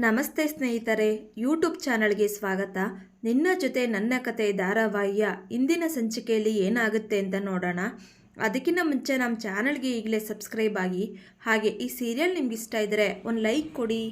ನಮಸ್ತೆ ಸ್ನೇಹಿತರೆ ಯೂಟ್ಯೂಬ್ ಚಾನಲ್ಗೆ ಸ್ವಾಗತ. ನಿನ್ನ ಜೊತೆ ನನ್ನ ಕತೆ ಧಾರಾವಾಹಿಯ ಇಂದಿನ ಸಂಚಿಕೆಯಲ್ಲಿ ಏನಾಗುತ್ತೆ ಅಂತ ನೋಡೋಣ. ಅದಕ್ಕಿಂತ ಮುಂಚೆ ನಮ್ಮ ಚಾನಲ್ಗೆ ಈಗಲೇ ಸಬ್ಸ್ಕ್ರೈಬ್ ಆಗಿ, ಹಾಗೆ ಈ ಸೀರಿಯಲ್ ನಿಮ್ಗೆ ಇಷ್ಟ ಇದ್ದರೆ ಒಂದು ಲೈಕ್ ಕೊಡಿ.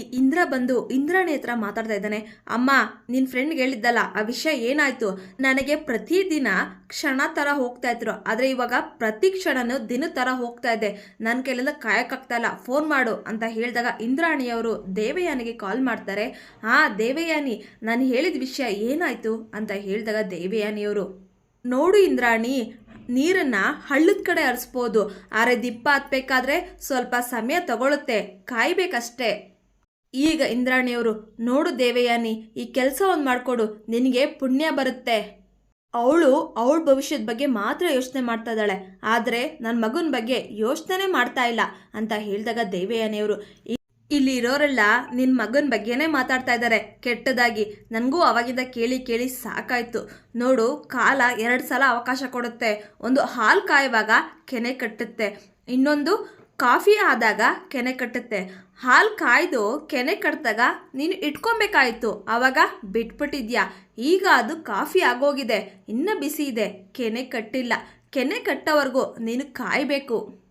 ಇಂದ್ರ ಬಂದು ಇಂದ್ರಾಣಿ ಹತ್ರ ಮಾತಾಡ್ತಾ ಇದ್ದಾನೆ. ಅಮ್ಮ ನಿನ್ನ ಫ್ರೆಂಡ್ಗೆ ಹೇಳಿದ್ದಲ್ಲ, ಆ ವಿಷಯ ಏನಾಯ್ತು? ನನಗೆ ಪ್ರತಿದಿನ ಕ್ಷಣ ಥರ ಹೋಗ್ತಾ ಇದ್ರು. ಆದರೆ ಇವಾಗ ಪ್ರತಿ ಕ್ಷಣನೂ ದಿನ ಥರ ಹೋಗ್ತಾ ಇದೆ. ನನ್ನ ಕೈಲೆಲ್ಲ ಕಾಯಕ್ಕಾಗ್ತಾ ಇಲ್ಲ. ಫೋನ್ ಮಾಡು ಅಂತ ಹೇಳಿದಾಗ ಇಂದ್ರಾಣಿಯವರು ದೇವಯಾನಿಗೆ ಕಾಲ್ ಮಾಡ್ತಾರೆ. ಆ, ದೇವಯಾನಿ, ನಾನು ಹೇಳಿದ ವಿಷಯ ಏನಾಯ್ತು? ಅಂತ ಹೇಳಿದಾಗ ದೇವಯಾನಿಯವರು, ನೋಡು ಇಂದ್ರಾಣಿ, ನೀರನ್ನ ಹಳ್ಳದ ಕಡೆ ಹರಿಸ್ಬೋದು. ಆದರೆ ದಿಪ್ಪ ಹತ್ಬೇಕಾದ್ರೆ ಸ್ವಲ್ಪ ಸಮಯ ತಗೊಳುತ್ತೆ. ಕಾಯ್ಬೇಕಷ್ಟೇ. ಈಗ ಇಂದ್ರಾಣಿಯವರು, ನೋಡು ದೇವಯಾನಿ, ಈ ಕೆಲಸ ಒಂದು ಮಾಡಿಕೊಡು, ನಿನಗೆ ಪುಣ್ಯ ಬರುತ್ತೆ. ಅವಳು ಅವಳ ಭವಿಷ್ಯದ ಬಗ್ಗೆ ಮಾತ್ರ ಯೋಚನೆ ಮಾಡ್ತಾ ಇದ್ದಾಳೆ. ಆದರೆ ನನ್ನ ಮಗನ ಬಗ್ಗೆ ಯೋಚನೆ ಮಾಡ್ತಾ ಇಲ್ಲ ಅಂತ ಹೇಳಿದಾಗ ದೇವಯಾನಿಯವರು, ಇಲ್ಲಿ ಇರೋರೆಲ್ಲ ನಿನ್ನ ಮಗನ ಬಗ್ಗೆನೇ ಮಾತಾಡ್ತಾ ಇದ್ದಾರೆ. ಕೆಟ್ಟದಾಗಿ. ನನಗೂ ಅವಾಗಿಂದ ಕೇಳಿ ಕೇಳಿ ಸಾಕಾಯ್ತು. ನೋಡು, ಕಾಲ ಎರಡು ಸಲ ಅವಕಾಶ ಕೊಡುತ್ತೆ. ಒಂದು ಹಾಲು ಕಾಯುವಾಗ ಕೆನೆ ಕಟ್ಟುತ್ತೆ. ಇನ್ನೊಂದು ಕಾಫಿ ಆದಾಗ ಕೆನೆ ಕಟ್ಟುತ್ತೆ. ಹಾಲು ಕಾಯ್ದು ಕೆನೆ ಕಟ್ಟಿದಾಗ ನೀನು ಇಟ್ಕೊಬೇಕಾಯ್ತು. ಆವಾಗ ಬಿಟ್ಬಿಟ್ಟಿದ್ಯಾ? ಈಗ ಅದು ಕಾಫಿ ಆಗೋಗಿದೆ. ಇನ್ನೂ ಬಿಸಿ ಇದೆ. ಕೆನೆ ಕಟ್ಟಿಲ್ಲ. ಕೆನೆ ಕಟ್ಟೋವರೆಗೂ ನೀನು ಕಾಯಬೇಕು.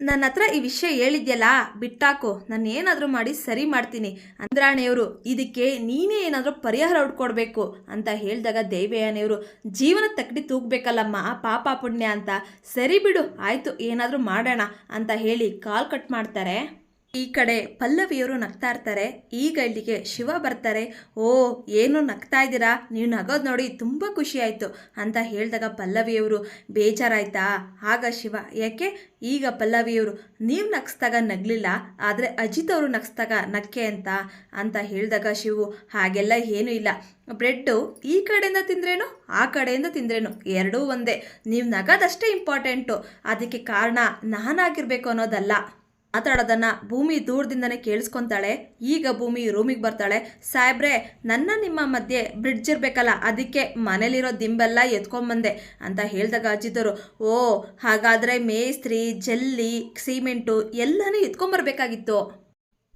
ನನ್ನ ಹತ್ರ ಈ ವಿಷಯ ಹೇಳಿದ್ಯಲ್ಲ, ಬಿಟ್ಟಾಕು. ನಾನು ಏನಾದರೂ ಮಾಡಿ ಸರಿ ಮಾಡ್ತೀನಿ. ಅಂದ್ರಾಣೆಯವರು, ಇದಕ್ಕೆ ನೀನೇ ಏನಾದರೂ ಪರಿಹಾರ ಹುಡ್ಕೊಡ್ಬೇಕು ಅಂತ ಹೇಳಿದಾಗ ದೇವಯ್ಯನೆಯವರು, ಜೀವನ ತಕ್ಕಡಿ ತೂಗ್ಬೇಕಲ್ಲಮ್ಮ ಪಾಪ ಪುಣ್ಯ ಅಂತ. ಸರಿ ಬಿಡು, ಆಯಿತು, ಏನಾದರೂ ಮಾಡೋಣ ಅಂತ ಹೇಳಿ ಕಾಲ್ ಕಟ್ ಮಾಡ್ತಾರೆ. ಈ ಕಡೆ ಪಲ್ಲವಿಯವರು ನಗ್ತಾ ಇರ್ತಾರೆ. ಈಗ ಇಲ್ಲಿಗೆ ಶಿವ ಬರ್ತಾರೆ. ಓ, ಏನು ನಗ್ತಾ ಇದ್ದೀರಾ? ನೀವು ನಗೋದು ನೋಡಿ ತುಂಬ ಖುಷಿ ಆಯಿತು ಅಂತ ಹೇಳಿದಾಗ ಪಲ್ಲವಿಯವರು, ಬೇಜಾರಾಯ್ತಾ? ಆಗ ಶಿವ, ಯಾಕೆ? ಈಗ ಪಲ್ಲವಿಯವರು, ನೀವು ನಗಿಸ್ದಾಗ ನಗಲಿಲ್ಲ, ಆದರೆ ಅಜಿತ್ ಅವರು ನಗಿಸ್ದಾಗ ನಕ್ಕೆ ಅಂತ ಅಂತ ಹೇಳಿದಾಗ ಶಿವು, ಹಾಗೆಲ್ಲ ಏನೂ ಇಲ್ಲ. ಬ್ರೆಡ್ಡು ಈ ಕಡೆಯಿಂದ ತಿಂದ್ರೇನು? ಆ ಕಡೆಯಿಂದ ತಿಂದ್ರೇನು? ಎರಡೂ ಒಂದೇ. ನೀವು ನಗೋದಷ್ಟೇ ಇಂಪಾರ್ಟೆಂಟು ಅದಕ್ಕೆ ಕಾರಣ ನಾನಾಗಿರಬೇಕು ಅನ್ನೋದಲ್ಲ. ಮಾತಾಡೋದನ್ನ ಭೂಮಿ ದೂರದಿಂದನೇ ಕೇಳಿಸ್ಕೊಂತಾಳೆ. ಈಗ ಭೂಮಿ ರೂಮಿಗೆ ಬರ್ತಾಳೆ. ಸಾಹೇಬ್ರೆ, ನನ್ನ ನಿಮ್ಮ ಮಧ್ಯೆ ಬ್ರಿಡ್ಜ್ ಇರಬೇಕಲ್ಲ, ಅದಕ್ಕೆ ಮನೇಲಿರೋ ದಿಂಬೆಲ್ಲ ಎತ್ಕೊಂಬಂದೆ ಅಂತ ಹೇಳಿದಾಗ ಅಜ್ಜಿದ್ದರು ಓ, ಹಾಗಾದರೆ ಮೇಸ್ತ್ರಿ, ಜಲ್ಲಿ, ಸಿಮೆಂಟು ಎಲ್ಲನೂ ಎತ್ಕೊಂಬರ್ಬೇಕಾಗಿತ್ತು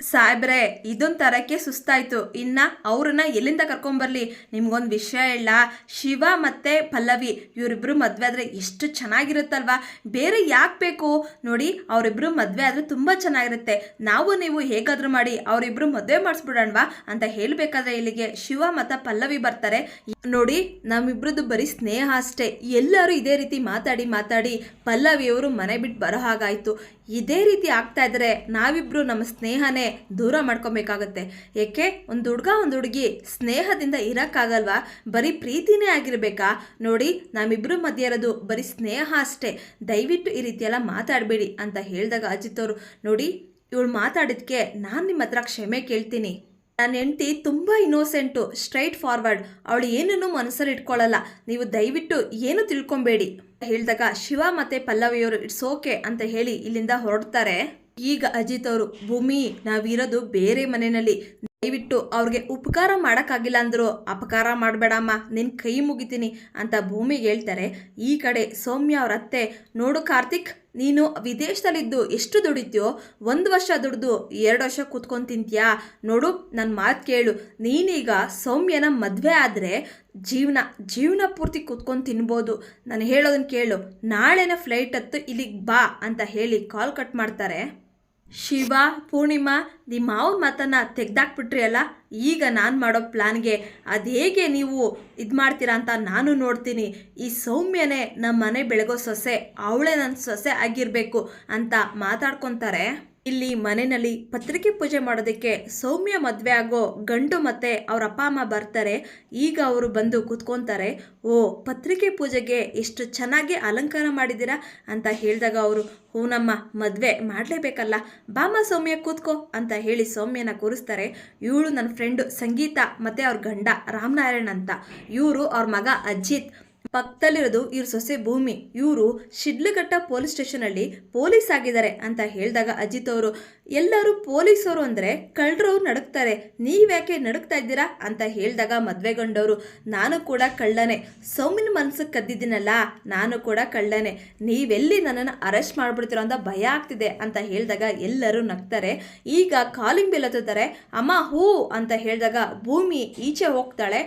ಸಾಹೇಬ್ರೆ, ಇದೊಂದು ತರಕ್ಕೆ ಸುಸ್ತಾಯಿತು. ಇನ್ನು ಅವ್ರನ್ನ ಎಲ್ಲಿಂದ ಕರ್ಕೊಂಬರ್ಲಿ? ನಿಮ್ಗೊಂದು ವಿಷಯ ಇಲ್ಲ ಶಿವ ಮತ್ತು ಪಲ್ಲವಿ ಇವರಿಬ್ಬರು ಮದುವೆ ಆದರೆ ಎಷ್ಟು ಚೆನ್ನಾಗಿರುತ್ತಲ್ವಾ? ಬೇರೆ ಯಾಕೆ ಬೇಕು? ನೋಡಿ ಅವರಿಬ್ಬರು ಮದುವೆ ಆದರೆ ತುಂಬ ಚೆನ್ನಾಗಿರುತ್ತೆ. ನಾವು ನೀವು ಹೇಗಾದರೂ ಮಾಡಿ ಅವರಿಬ್ಬರು ಮದುವೆ ಮಾಡಿಸ್ಬಿಡೋಣವಾ ಅಂತ ಹೇಳಬೇಕಾದ್ರೆ ಇಲ್ಲಿಗೆ ಶಿವ ಮತ್ತು ಪಲ್ಲವಿ ಬರ್ತಾರೆ. ನೋಡಿ, ನಮ್ಮಿಬ್ರದ್ದು ಬರೀ ಸ್ನೇಹ ಅಷ್ಟೇ. ಎಲ್ಲರೂ ಇದೇ ರೀತಿ ಮಾತಾಡಿ ಮಾತಾಡಿ ಪಲ್ಲವಿಯವರು ಮನೆ ಬಿಟ್ಟು ಬರೋ ಹಾಗಾಯಿತು. ಇದೇ ರೀತಿ ಆಗ್ತಾ ಇದ್ರೆ ನಾವಿಬ್ರು ನಮ್ಮ ಸ್ನೇಹನೇ ದೂರ ಮಾಡ್ಕೊಬೇಕಾಗತ್ತೆ. ಏಕೆ? ಒಂದು ಹುಡುಗ, ಒಂದು ಹುಡುಗಿ ಸ್ನೇಹದಿಂದ ಇರೋಕ್ಕಾಗಲ್ವಾ? ಬರೀ ಪ್ರೀತಿನೇ ಆಗಿರ್ಬೇಕಾ? ನೋಡಿ ನಮ್ಮಿಬ್ರು ಮಧ್ಯೆ ಇರೋದು ಬರೀ ಸ್ನೇಹ ಅಷ್ಟೇ. ದಯವಿಟ್ಟು ಈ ರೀತಿಯೆಲ್ಲ ಮಾತಾಡಬೇಡಿ ಅಂತ ಹೇಳಿದಾಗ ಅಜಿತ್ ಅವರು, ನೋಡಿ, ಇವಳು ಮಾತಾಡಿದ್ಕೆ ನಾನು ನಿಮ್ಮ ಹತ್ರ ಕ್ಷಮೆ ಕೇಳ್ತೀನಿ. ನನ್ನ ಹೆಂಡತಿ ತುಂಬ ಇನ್ನೋಸೆಂಟು, ಸ್ಟ್ರೈಟ್ ಫಾರ್ವರ್ಡ್. ಅವಳು ಏನನ್ನೂ ಮನಸ್ಸಲ್ಲಿ ಇಟ್ಕೊಳ್ಳಲ್ಲ ನೀವು ದಯವಿಟ್ಟು ಏನು ತಿಳ್ಕೊಬೇಡಿ. ಹೇಳಿದಾಗ, ಶಿವ ಮತ್ತೆ ಪಲ್ಲವಿಯವರು, ಇಟ್ಸ್ ಓಕೆ ಅಂತ ಹೇಳಿ ಇಲ್ಲಿಂದ ಹೊರಡ್ತಾರೆ. ಈಗ ಅಜಿತ್ ಅವರು, ಭೂಮಿ, ನಾವಿರೋದು ಬೇರೆ ಮನೆಯಲ್ಲಿ. ದಯವಿಟ್ಟು ಅವ್ರಿಗೆ ಉಪಕಾರ ಮಾಡೋಕ್ಕಾಗಿಲ್ಲ ಅಂದರು. ಅಪಕಾರ ಮಾಡಬೇಡಮ್ಮ ನಿನ್ನ ಕೈ ಮುಗಿತೀನಿ ಅಂತ ಭೂಮಿಗೆ ಹೇಳ್ತಾರೆ. ಈ ಕಡೆ ಸೌಮ್ಯ ಅವ್ರ ಅತ್ತೆ, ನೋಡು ಕಾರ್ತಿಕ್ ನೀನು ವಿದೇಶದಲ್ಲಿದ್ದು ಎಷ್ಟು ದುಡಿತೀಯೋ ಒಂದು ವರ್ಷ ದುಡಿದು ಎರಡು ವರ್ಷ ಕೂತ್ಕೊಂಡು ತಿಂತೀಯಾ? ನೋಡು ನನ್ನ ಮಾತು ಕೇಳು. ನೀನೀಗ ಸೌಮ್ಯನ ಮದುವೆ ಆದರೆ ಜೀವನ ಜೀವನ ಪೂರ್ತಿ ಕೂತ್ಕೊಂಡು ತಿನ್ಬೋದು. ನಾನು ಹೇಳೋದನ್ನ ಕೇಳು. ನಾಳೆನ ಫ್ಲೈಟ್ ಹತ್ತು ಇಲ್ಲಿಗೆ ಬಾ ಅಂತ ಹೇಳಿ ಕಾಲ್ ಕಟ್ ಮಾಡ್ತಾರೆ. ಶಿವ, ಪೂರ್ಣಿಮಾ, ನಿಮ್ಮ ಮಾವನ ಮಾತನ್ನು ತೆಗ್ದಾಕ್ಬಿಟ್ರಿ ಅಲ್ಲ? ಈಗ ನಾನು ಮಾಡೋ ಪ್ಲ್ಯಾನ್ಗೆ ಅದು ಹೇಗೆ ನೀವು ಇದು ಮಾಡ್ತೀರಾ ಅಂತ ನಾನು ನೋಡ್ತೀನಿ. ಈ ಸೌಮ್ಯನೇ ನಮ್ಮ ಮನೆ ಬೆಳಗೋ ಸೊಸೆ, ಅವಳೇ ನನ್ನ ಸೊಸೆ ಆಗಿರಬೇಕು ಅಂತ ಮಾತಾಡ್ಕೊತಾರೆ. ಇಲ್ಲಿ ಮನೆಯಲ್ಲಿ ಪತ್ರಿಕೆ ಪೂಜೆ ಮಾಡೋದಕ್ಕೆ ಸೌಮ್ಯ ಮದುವೆ ಆಗೋ ಗಂಡು ಮತ್ತೆ ಅವ್ರ ಅಪ್ಪ, ಅಮ್ಮ ಬರ್ತಾರೆ. ಈಗ ಅವರು ಬಂದು ಕೂತ್ಕೊತಾರೆ. ಓ, ಪತ್ರಿಕೆ ಪೂಜೆಗೆ ಎಷ್ಟು ಚೆನ್ನಾಗಿ ಅಲಂಕಾರ ಮಾಡಿದ್ದೀರಾ ಅಂತ ಹೇಳಿದಾಗ ಅವರು ಹೂನಮ್ಮ ಮದುವೆ ಮಾಡಲೇಬೇಕಲ್ಲ. ಬಾಮ ಸೌಮ್ಯ ಕೂತ್ಕೋ ಅಂತ ಹೇಳಿ ಸೌಮ್ಯನ ಕೂರಿಸ್ತಾರೆ. ಇವಳು ನನ್ನ ಫ್ರೆಂಡು ಸಂಗೀತ ಮತ್ತು ಅವ್ರ ಗಂಡ ರಾಮನಾರಾಯಣ್ ಅಂತ. ಇವರು ಅವ್ರ ಮಗ ಅಜಿತ್. ಪಕ್ಕದಲ್ಲಿರೋದು ಇವ್ರ ಸೊಸೆ ಭೂಮಿ. ಇವರು ಶಿಡ್ಲಘಟ್ಟ ಪೊಲೀಸ್ ಸ್ಟೇಷನಲ್ಲಿ ಪೊಲೀಸ್ ಆಗಿದ್ದಾರೆ ಅಂತ ಹೇಳಿದಾಗ ಅಜಿತ್ ಅವರು, ಎಲ್ಲರೂ ಪೊಲೀಸರು ಅಂದರೆ ಕಳ್ಳರು ನಡುಕ್ತಾರೆ ನೀವ್ಯಾಕೆ ನಡುಕ್ತಾ ಇದ್ದೀರಾ? ಅಂತ ಹೇಳಿದಾಗ ಮದುವೆಗೊಂಡವರು, ನಾನು ಕೂಡ ಕಳ್ಳನೆ. ಸೌಮಿನ ಮನಸ್ಸಿಗೆ ಕದ್ದಿದ್ದೀನಲ್ಲ, ನಾನು ಕೂಡ ಕಳ್ಳನೆ. ನೀವೆಲ್ಲಿ ನನ್ನನ್ನು ಅರೆಸ್ಟ್ ಮಾಡಿಬಿಡ್ತೀರೋ ಅಂತ ಭಯ ಆಗ್ತಿದೆ ಅಂತ ಹೇಳಿದಾಗ ಎಲ್ಲರೂ ನಗ್ತಾರೆ. ಈಗ ಕಾಲಿಂಗ್ ಬೆಲ್ ಹತ್ತುತ್ತಾರೆ. ಅಮ್ಮ, ಹೂ ಅಂತ ಹೇಳಿದಾಗ ಭೂಮಿ ಈಚೆ ಹೋಗ್ತಾಳೆ.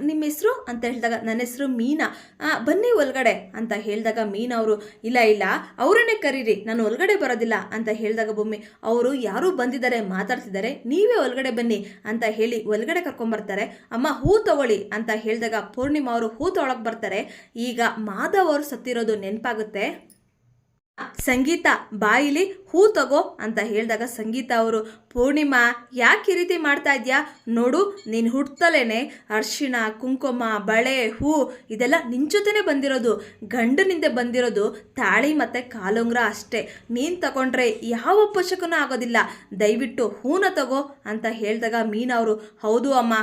ನಿಮ್ಮ ಹೆಸರು ಅಂತ ಹೇಳಿದಾಗ ನನ್ನ ಹೆಸರು ಮೀನಾ. ಆ, ಬನ್ನಿ ಒಳಗಡೆ ಅಂತ ಹೇಳಿದಾಗ ಮೀನಾ ಅವರು ಇಲ್ಲ ಇಲ್ಲ ಅವರನ್ನೇ ಕರೀರಿ ನಾನು ಒಳಗಡೆ ಬರೋದಿಲ್ಲ ಅಂತ ಹೇಳಿದಾಗ ಬೊಮ್ಮೆ ಅವರು ಯಾರೂ ಬಂದಿದ್ದಾರೆ ಮಾತಾಡ್ತಿದ್ದಾರೆ ನೀವೇ ಒಳಗಡೆ ಬನ್ನಿ ಅಂತ ಹೇಳಿ ಒಳಗಡೆ ಕರ್ಕೊಂಬರ್ತಾರೆ. ಅಮ್ಮ ಹೂ ತಗೊಳ್ಳಿ ಅಂತ ಹೇಳಿದಾಗ ಪೂರ್ಣಿಮಾ ಅವರು ಹೂ ತೊಳಕ್ಕೆ ಬರ್ತಾರೆ. ಈಗ ಮಾಧವ್ ಅವರು ಸತ್ತಿರೋದು ನೆನಪಾಗುತ್ತೆ. ಸಂಗೀತ ಬಾಯಿಲಿ ಹೂ ತಗೋ ಅಂತ ಹೇಳಿದಾಗ ಸಂಗೀತ ಅವರು, ಪೂರ್ಣಿಮಾ, ಯಾಕೆ ಈ ರೀತಿ ಮಾಡ್ತಾ ಇದೆಯಾ? ನೋಡು, ನೀನು ಹುಟ್ಟತಲೇನೆ ಅರ್ಶಿಣ, ಕುಂಕುಮ, ಬಳೆ, ಹೂ, ಇದೆಲ್ಲ ನಿನ್ನ ಜೊತೆನೇ ಬಂದಿರೋದು. ಗಂಡನಿಂದ ಬಂದಿರೋದು ತಾಳಿ ಮತ್ತು ಕಾಲುಂಗ್ರ ಅಷ್ಟೇ. ನೀನು ತಗೊಂಡ್ರೆ ಯಾವ ಪೋಷಕನೂ ಆಗೋದಿಲ್ಲ. ದಯವಿಟ್ಟು ಹೂನ ತಗೋ ಅಂತ ಹೇಳಿದಾಗ ಮೀನವರು ಹೌದು ಅಮ್ಮ.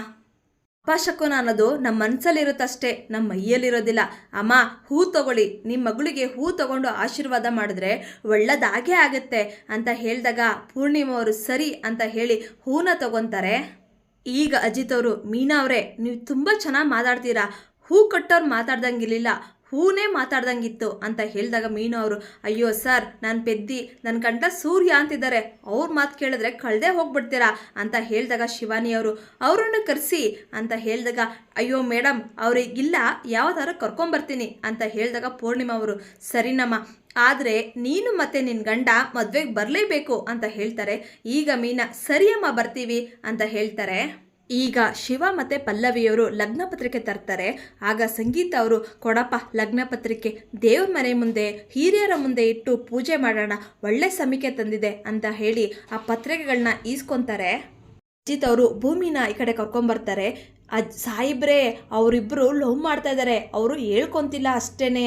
ಅಪಶಕುನ ಅನ್ನೋದು ನಮ್ಮ ಮನಸ್ಸಲ್ಲಿರುತ್ತಷ್ಟೇ ನಮ್ಮ ಮೈಯಲ್ಲಿರೋದಿಲ್ಲ. ಅಮ್ಮ, ಹೂ ತಗೊಳ್ಳಿ. ನಿಮ್ಮ ಮಗಳಿಗೆ ಹೂ ತಗೊಂಡು ಆಶೀರ್ವಾದ ಮಾಡಿದ್ರೆ ಒಳ್ಳೆಯದಾಗೇ ಆಗುತ್ತೆ ಅಂತ ಹೇಳಿದಾಗ ಪೂರ್ಣಿಮಾ ಅವರು ಸರಿ ಅಂತ ಹೇಳಿ ಹೂನ ತಗೊತಾರೆ. ಈಗ ಅಜಿತ್ ಅವರು, ಮೀನಾ ಅವರೇ, ನೀವು ತುಂಬ ಚೆನ್ನಾಗಿ ಮಾತಾಡ್ತೀರಾ? ಹೂ ಕಟ್ಟೋರು ಮಾತಾಡ್ದಂಗಿರ್ಲಿಲ್ಲ ಹೂನೇ ಮಾತಾಡ್ದಂಗಿತ್ತು ಅಂತ ಹೇಳಿದಾಗ ಮೀನು ಅವರು, ಅಯ್ಯೋ ಸರ್, ನಾನು ಪೆದ್ದಿ ನನ್ನ ಕಂಠ ಸೂರ್ಯ ಅಂತಿದ್ದಾರೆ, ಅವ್ರ ಮಾತು ಕೇಳಿದ್ರೆ ಕಳ್ದೆ ಹೋಗ್ಬಿಡ್ತೀರಾ? ಅಂತ ಹೇಳಿದಾಗ ಶಿವಾನಿ ಅವರು, ಅವರನ್ನು ಕರೆಸಿ, ಅಂತ ಹೇಳಿದಾಗ, ಅಯ್ಯೋ ಮೇಡಮ್ ಅವ್ರಿಗಿಲ್ಲ ಯಾವ್ದಾದ್ರು ಕರ್ಕೊಂಬರ್ತೀನಿ, ಅಂತ ಹೇಳಿದಾಗ ಪೂರ್ಣಿಮಾ ಅವರು ಸರಿನಮ್ಮ ಆದರೆ ನೀನು ಮತ್ತೆ ನಿನ್ನ ಗಂಡ ಮದುವೆಗೆ ಬರಲೇಬೇಕು, ಅಂತ ಹೇಳ್ತಾರೆ. ಈಗ ಮೀನಾ ಸರಿಯಮ್ಮ ಬರ್ತೀವಿ, ಅಂತ ಹೇಳ್ತಾರೆ. ಈಗ ಶಿವ ಮತ್ತು ಪಲ್ಲವಿಯವರು ಲಗ್ನ ಪತ್ರಿಕೆ ತರ್ತಾರೆ. ಆಗ ಸಂಗೀತ ಅವರು, ಕೊಡಪ್ಪ, ಲಗ್ನ ಪತ್ರಿಕೆ, ದೇವ್ರ ಮನೆ ಮುಂದೆ, ಹಿರಿಯರ ಮುಂದೆ ಇಟ್ಟು ಪೂಜೆ ಮಾಡೋಣ, ಒಳ್ಳೆ ಸಮಿಕೆ ತಂದಿದೆ ಅಂತ ಹೇಳಿ ಆ ಪತ್ರಿಕೆಗಳನ್ನ ಈಸ್ಕೊತಾರೆ. ಅಜಿತ್ ಅವರು ಭೂಮಿನ ಈ ಕಡೆ ಕರ್ಕೊಂಬರ್ತಾರೆ. ಅಜ್ ಸಾಯಿಬ್ರೆ ಅವರಿಬ್ಬರು ಲವ್ ಮಾಡ್ತಾ ಇದ್ದಾರೆ ಅವರು ಹೇಳ್ಕೊತಿಲ್ಲ ಅಷ್ಟೇನೆ.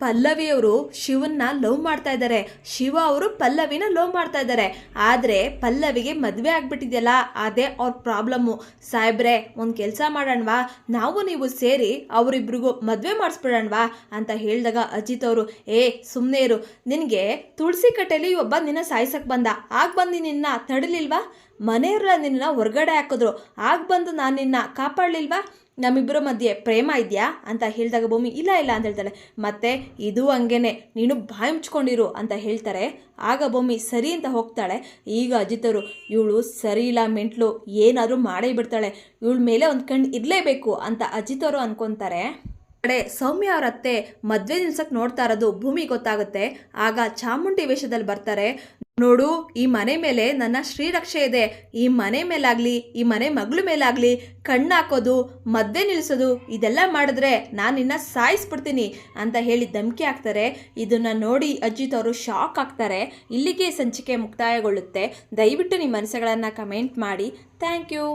ಪಲ್ಲವಿಯವರು ಶಿವನ್ನ ಲವ್ ಮಾಡ್ತಾ ಇದ್ದಾರೆ. ಶಿವ ಅವರು ಪಲ್ಲವಿನ ಲವ್ ಮಾಡ್ತಾ ಇದ್ದಾರೆ. ಆದರೆ ಪಲ್ಲವಿಗೆ ಮದುವೆ ಆಗ್ಬಿಟ್ಟಿದೆಯಲ್ಲ, ಅದೇ ಅವ್ರ ಪ್ರಾಬ್ಲಮ್ಮು. ಸಾಹೇಬ್ರೆ, ಒಂದು ಕೆಲಸ ಮಾಡೋಣವಾ? ನಾವು ನೀವು ಸೇರಿ ಅವರಿಬ್ರಿಗೂ ಮದುವೆ ಮಾಡಿಸ್ಬಿಡೋಣವಾ? ಅಂತ ಹೇಳಿದಾಗ ಅಜಿತ್ ಅವರು, ಏ ಸುಮ್ಮನೆ ಇರು. ನಿನಗೆ ತುಳಸಿ ಕಟ್ಟೆಲಿ ಒಬ್ಬ ನಿನ್ನ ಸಾಯಿಸಕ್ಕೆ ಬಂದ. ಆಗ ಬಂದು ನಿನ್ನ ತಡಲಿಲ್ವಾ? ಮನೆಯವರ ನಿನ್ನ ಹೊರಗಡೆ ಹಾಕಿದ್ರು. ಆಗ ಬಂದು ನಾನು ನಿನ್ನ ಕಾಪಾಡಲಿಲ್ವಾ? ನಮ್ಮಿಬ್ಬರ ಮಧ್ಯೆ ಪ್ರೇಮ ಇದೆಯಾ? ಅಂತ ಹೇಳಿದಾಗ ಭೂಮಿ, ಇಲ್ಲ ಇಲ್ಲ ಅಂತ ಹೇಳ್ತಾಳೆ. ಮತ್ತೆ ಇದು ಹಂಗೇನೆ, ನೀನು ಬಾಯಿ ಮುಚ್ಕೊಂಡಿರು ಅಂತ ಹೇಳ್ತಾರೆ. ಆಗ ಭೂಮಿ, ಸರಿ ಅಂತ ಹೋಗ್ತಾಳೆ. ಈಗ ಅಜಿತರು, ಇವಳು ಸರಿ ಇಲ್ಲ ಮೆಂಟ್ಲು, ಏನಾದರೂ ಮಾಡೇ ಬಿಡ್ತಾಳೆ. ಇವಳ ಮೇಲೆ ಒಂದು ಕಣ್ಣು ಇರಲೇಬೇಕು ಅಂತ ಅಜಿತರು ಅಂದ್ಕೊತಾರೆ ಕಡೆ ಸೌಮ್ಯ ಅವ್ರ ಅತ್ತೆ ಮದುವೆ ನಿಲ್ಸಕ್ಕೆ ನೋಡ್ತಾ ಇರೋದು ಭೂಮಿ ಗೊತ್ತಾಗುತ್ತೆ. ಆಗ ಚಾಮುಂಡಿ ವೇಷದಲ್ಲಿ ಬರ್ತಾರೆ. ನೋಡು, ಈ ಮನೆ ಮೇಲೆ ನನ್ನ ಶ್ರೀರಕ್ಷೆ ಇದೆ. ಈ ಮನೆ ಮೇಲಾಗಲಿ, ಈ ಮನೆ ಮಗಳ ಮೇಲಾಗ್ಲಿ ಕಣ್ಣಾಕೋದು ಮದ್ದೆ ನಿಲ್ಲಿಸೋದು ಇದೆಲ್ಲ ಮಾಡಿದ್ರೆ ನಾನು ನಿನ್ನ ಸಾಯಿಸ್ಬಿಡ್ತೀನಿ ಅಂತ ಹೇಳಿ ಧಮಕಿ ಹಾಕ್ತಾರೆ. ಇದನ್ನ ನೋಡಿ ಅಜಿತ್ ಅವರು ಶಾಕ್ ಆಗ್ತಾರೆ. ಇಲ್ಲಿಗೆ ಸಂಚಿಕೆ ಮುಕ್ತಾಯಗೊಳ್ಳುತ್ತೆ. ದಯವಿಟ್ಟು ನಿಮ್ಮ ಮನಸ್ಸುಗಳನ್ನು ಕಮೆಂಟ್ ಮಾಡಿ. Thank you